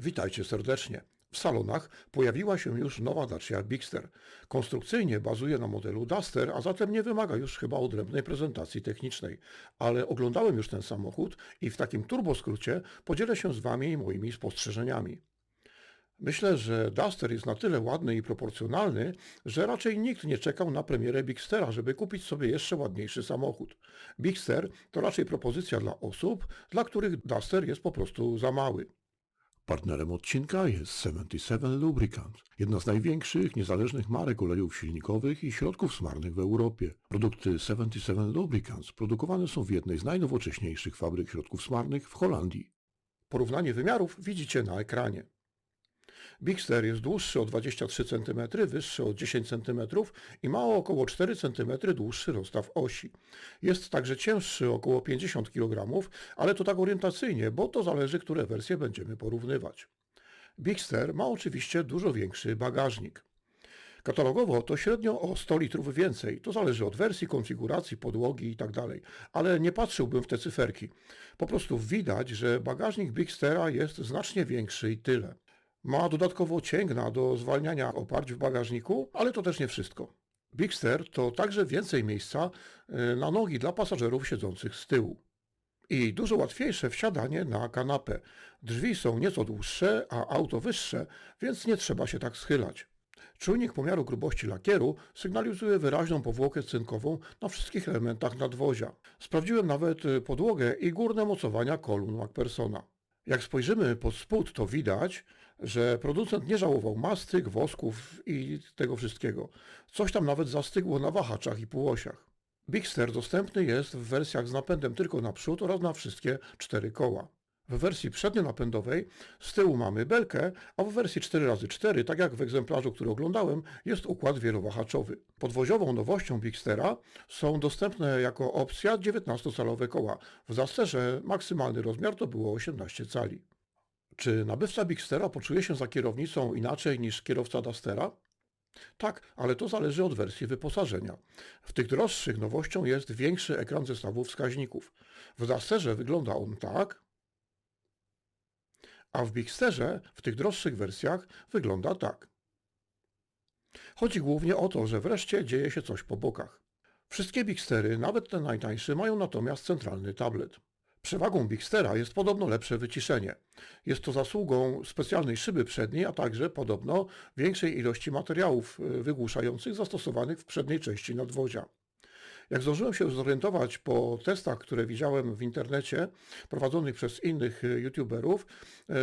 Witajcie serdecznie. W salonach pojawiła się już nowa Dacia Bigster. Konstrukcyjnie bazuje na modelu Duster, a zatem nie wymaga już chyba odrębnej prezentacji technicznej. Ale oglądałem już ten samochód i w takim turboskrócie podzielę się z Wami moimi spostrzeżeniami. Myślę, że Duster jest na tyle ładny i proporcjonalny, że raczej nikt nie czekał na premierę Bigstera, żeby kupić sobie jeszcze ładniejszy samochód. Bigster to raczej propozycja dla osób, dla których Duster jest po prostu za mały. Partnerem odcinka jest 77 Lubricant, jedna z największych niezależnych marek olejów silnikowych i środków smarnych w Europie. Produkty 77 Lubricants produkowane są w jednej z najnowocześniejszych fabryk środków smarnych w Holandii. Porównanie wymiarów widzicie na ekranie. Bigster jest dłuższy o 23 cm, wyższy o 10 cm i ma około 4 cm dłuższy rozstaw osi. Jest także cięższy około 50 kg, ale to tak orientacyjnie, bo to zależy, które wersje będziemy porównywać. Bigster ma oczywiście dużo większy bagażnik. Katalogowo to średnio o 100 litrów więcej. To zależy od wersji, konfiguracji, podłogi itd. Ale nie patrzyłbym w te cyferki. Po prostu widać, że bagażnik Bigstera jest znacznie większy i tyle. Ma dodatkowo cięgna do zwalniania oparć w bagażniku, ale to też nie wszystko. Bigster to także więcej miejsca y, na nogi dla pasażerów siedzących z tyłu. I dużo łatwiejsze wsiadanie na kanapę. Drzwi są nieco dłuższe, a auto wyższe, więc nie trzeba się tak schylać. Czujnik pomiaru grubości lakieru sygnalizuje wyraźną powłokę cynkową na wszystkich elementach nadwozia. Sprawdziłem nawet y, podłogę i górne mocowania kolumn MacPersona. Jak spojrzymy pod spód, to widać, że producent nie żałował mastyk, wosków i tego wszystkiego. Coś tam nawet zastygło na wahaczach i półosiach. Bigster dostępny jest w wersjach z napędem tylko na przód oraz na wszystkie cztery koła. W wersji przednionapędowej z tyłu mamy belkę, a w wersji 4x4, tak jak w egzemplarzu, który oglądałem, jest układ wielowahaczowy. Podwoziową nowością Bigstera są dostępne jako opcja 19-calowe koła. W zasterze maksymalny rozmiar to było 18 cali. Czy nabywca Bigstera poczuje się za kierownicą inaczej niż kierowca Dustera? Tak, ale to zależy od wersji wyposażenia. W tych droższych nowością jest większy ekran zestawu wskaźników. W Dusterze wygląda on tak, a w Bigsterze w tych droższych wersjach wygląda tak. Chodzi głównie o to, że wreszcie dzieje się coś po bokach. Wszystkie Bigstery, nawet te najtańsze, mają natomiast centralny tablet. Przewagą Bigstera jest podobno lepsze wyciszenie. Jest to zasługą specjalnej szyby przedniej, a także podobno większej ilości materiałów y, wygłuszających zastosowanych w przedniej części nadwozia. Jak zdążyłem się zorientować po testach, które widziałem w internecie, prowadzonych przez innych y, youtuberów,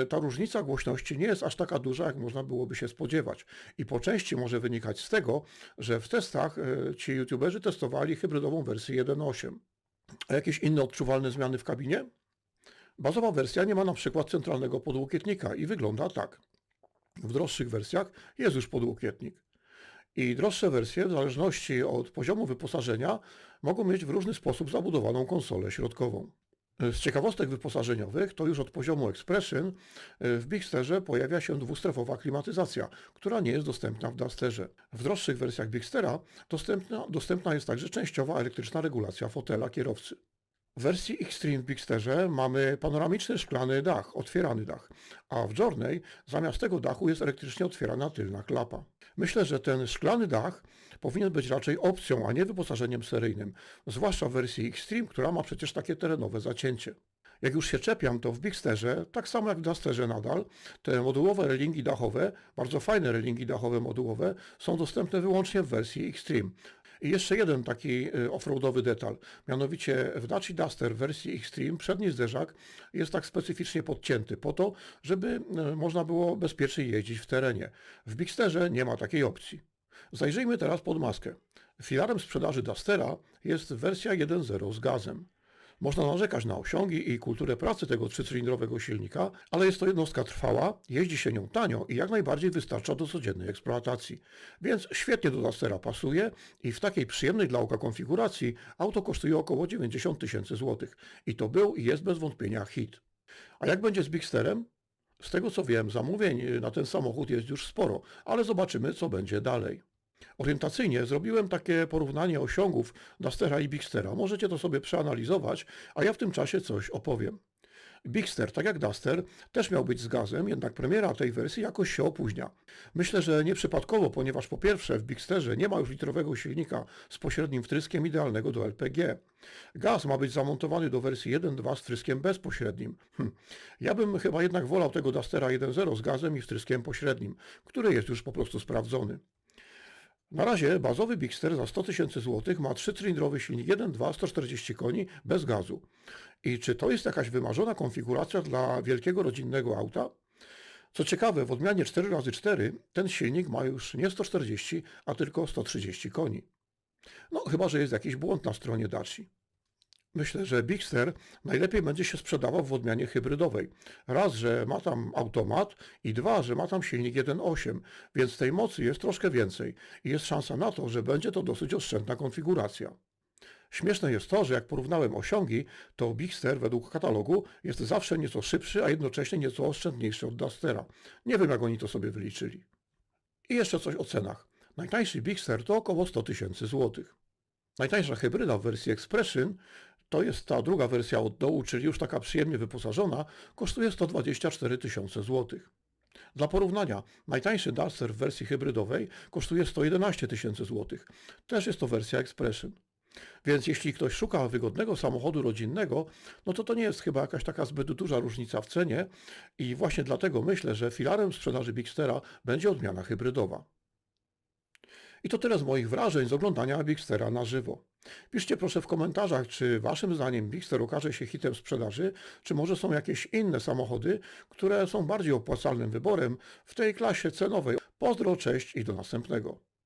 y, ta różnica głośności nie jest aż taka duża, jak można byłoby się spodziewać. I po części może wynikać z tego, że w testach ci youtuberzy testowali hybrydową wersję 1.8. A jakieś inne odczuwalne zmiany w kabinie? Bazowa wersja nie ma na przykład centralnego podłokietnika i wygląda tak. W droższych wersjach jest już podłokietnik. I droższe wersje, w zależności od poziomu wyposażenia, mogą mieć w różny sposób zabudowaną konsolę środkową. Z ciekawostek wyposażeniowych to już od poziomu Expression w Bigsterze pojawia się dwustrefowa klimatyzacja, która nie jest dostępna w Dusterze. W droższych wersjach Bigstera dostępna, dostępna jest także częściowa elektryczna regulacja fotela kierowcy. W wersji Extreme w Bigsterze mamy panoramiczny szklany dach, otwierany dach, a w Journey zamiast tego dachu jest elektrycznie otwierana tylna klapa. Myślę, że ten szklany dach powinien być raczej opcją, a nie wyposażeniem seryjnym, zwłaszcza w wersji Extreme, która ma przecież takie terenowe zacięcie. Jak już się czepiam, to w Bigsterze, tak samo jak w Dusterze nadal, te modułowe relingi dachowe, bardzo fajne relingi dachowe modułowe, są dostępne wyłącznie w wersji Extreme. I jeszcze jeden taki y, offroadowy detal. Mianowicie w Dacia Duster wersji Extreme przedni zderzak jest tak specyficznie podcięty po to, żeby y, można było bezpiecznie jeździć w terenie. W Bigsterze nie ma takiej opcji. Zajrzyjmy teraz pod maskę. Filarem sprzedaży Dustera jest wersja 1.0 z gazem. Można narzekać na osiągi i kulturę pracy tego trzycylindrowego silnika, ale jest to jednostka trwała, jeździ się nią tanio i jak najbardziej wystarcza do codziennej eksploatacji. Więc świetnie do Dustera pasuje i w takiej przyjemnej dla oka konfiguracji auto kosztuje około 90 tysięcy złotych. I to był i jest bez wątpienia hit. A jak będzie z Bigsterem? Z tego co wiem, zamówień na ten samochód jest już sporo, ale zobaczymy co będzie dalej. Orientacyjnie zrobiłem takie porównanie osiągów Dustera i Bigstera. Możecie to sobie przeanalizować, a ja w tym czasie coś opowiem. Bigster, tak jak Duster, też miał być z gazem, jednak premiera tej wersji jakoś się opóźnia. Myślę, że nieprzypadkowo, ponieważ po pierwsze w Bigsterze nie ma już litrowego silnika z pośrednim wtryskiem idealnego do LPG. Gaz ma być zamontowany do wersji 1.2 z wtryskiem bezpośrednim. Hm. Ja bym chyba jednak wolał tego Dustera 1.0 z gazem i wtryskiem pośrednim, który jest już po prostu sprawdzony. Na razie bazowy Bigster za 100 tysięcy złotych ma trzycylindrowy silnik 1.2 140 koni bez gazu. I czy to jest jakaś wymarzona konfiguracja dla wielkiego rodzinnego auta? Co ciekawe, w odmianie 4x4 ten silnik ma już nie 140, a tylko 130 koni. No chyba, że jest jakiś błąd na stronie Daci. Myślę, że Bigster najlepiej będzie się sprzedawał w odmianie hybrydowej. Raz, że ma tam automat i dwa, że ma tam silnik 1.8, więc tej mocy jest troszkę więcej i jest szansa na to, że będzie to dosyć oszczędna konfiguracja. Śmieszne jest to, że jak porównałem osiągi, to Bigster według katalogu jest zawsze nieco szybszy, a jednocześnie nieco oszczędniejszy od Dustera. Nie wiem jak oni to sobie wyliczyli. I jeszcze coś o cenach. Najtańszy Bigster to około 100 tysięcy złotych. Najtańsza hybryda w wersji Expression, to jest ta druga wersja od dołu, czyli już taka przyjemnie wyposażona, kosztuje 124 tysiące złotych. Dla porównania, najtańszy Duster w wersji hybrydowej kosztuje 111 tysięcy złotych. Też jest to wersja Expression. Więc jeśli ktoś szuka wygodnego samochodu rodzinnego, no to to nie jest chyba jakaś taka zbyt duża różnica w cenie i właśnie dlatego myślę, że filarem sprzedaży Bigstera będzie odmiana hybrydowa. I to tyle z moich wrażeń z oglądania Bigstera na żywo. Piszcie proszę w komentarzach, czy waszym zdaniem Bigster okaże się hitem sprzedaży, czy może są jakieś inne samochody, które są bardziej opłacalnym wyborem w tej klasie cenowej. Pozdro, cześć i do następnego.